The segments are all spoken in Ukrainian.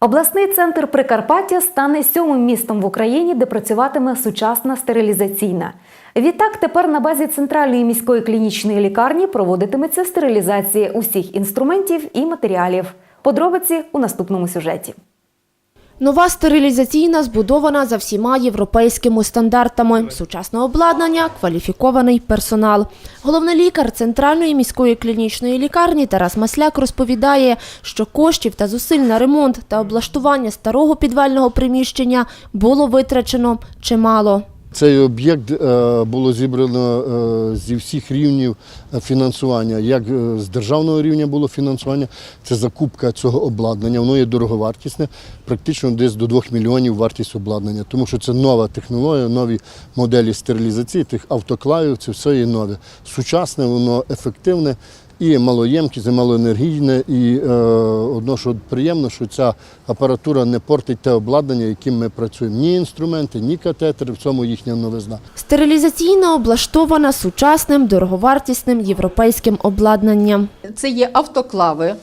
Обласний центр Прикарпаття стане сьомим містом в Україні, де працюватиме сучасна стерилізаційна. Відтак, тепер на базі центральної міської клінічної лікарні проводитиметься стерилізація усіх інструментів і матеріалів. Подробиці у наступному сюжеті. Нова стерилізаційна збудована за всіма європейськими стандартами. Сучасне обладнання, кваліфікований персонал. Головний лікар Центральної міської клінічної лікарні Тарас Масляк розповідає, що коштів та зусиль на ремонт та облаштування старого підвального приміщення було витрачено чимало. Цей об'єкт е, було зібрано е, зі всіх рівнів е, фінансування. Як з державного рівня було фінансування, це закупка цього обладнання. Воно є дороговартісне, практично десь до 2 мільйонів вартість обладнання, тому що це нова технологія, нові моделі стерилізації, тих автоклавів, це все є нове. Сучасне, воно ефективне. І малоємкість, і малоенергійне, і е, одно, що приємно, що ця апаратура не портить те обладнання, яким ми працюємо. Ні інструменти, ні катетери, в цьому їхня новизна. Стерилізаційна облаштована сучасним дороговартісним європейським обладнанням. Це є автоклави,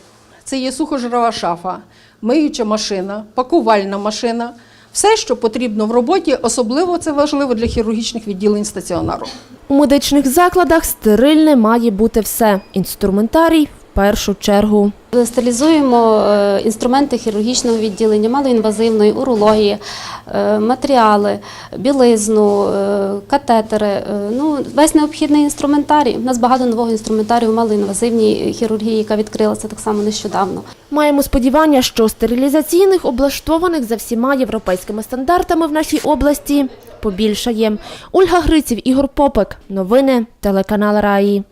це є сухожирова шафа, миюча машина, пакувальна машина. Все, що потрібно в роботі, особливо це важливо для хірургічних відділень стаціонару. У медичних закладах стерильне має бути все. Інструментарій першу чергу. Стерилізуємо е, інструменти хірургічного відділення, малоінвазивної, урології, е, матеріали, білизну, е, катетери, ну, весь необхідний інструментарій. У нас багато нового інструментарію в малоінвазивній хірургії, яка відкрилася так само нещодавно. Маємо сподівання, що стерилізаційних облаштованих за всіма європейськими стандартами в нашій області побільшає. Ольга Гриців, Ігор Попик. Новини телеканал Раї.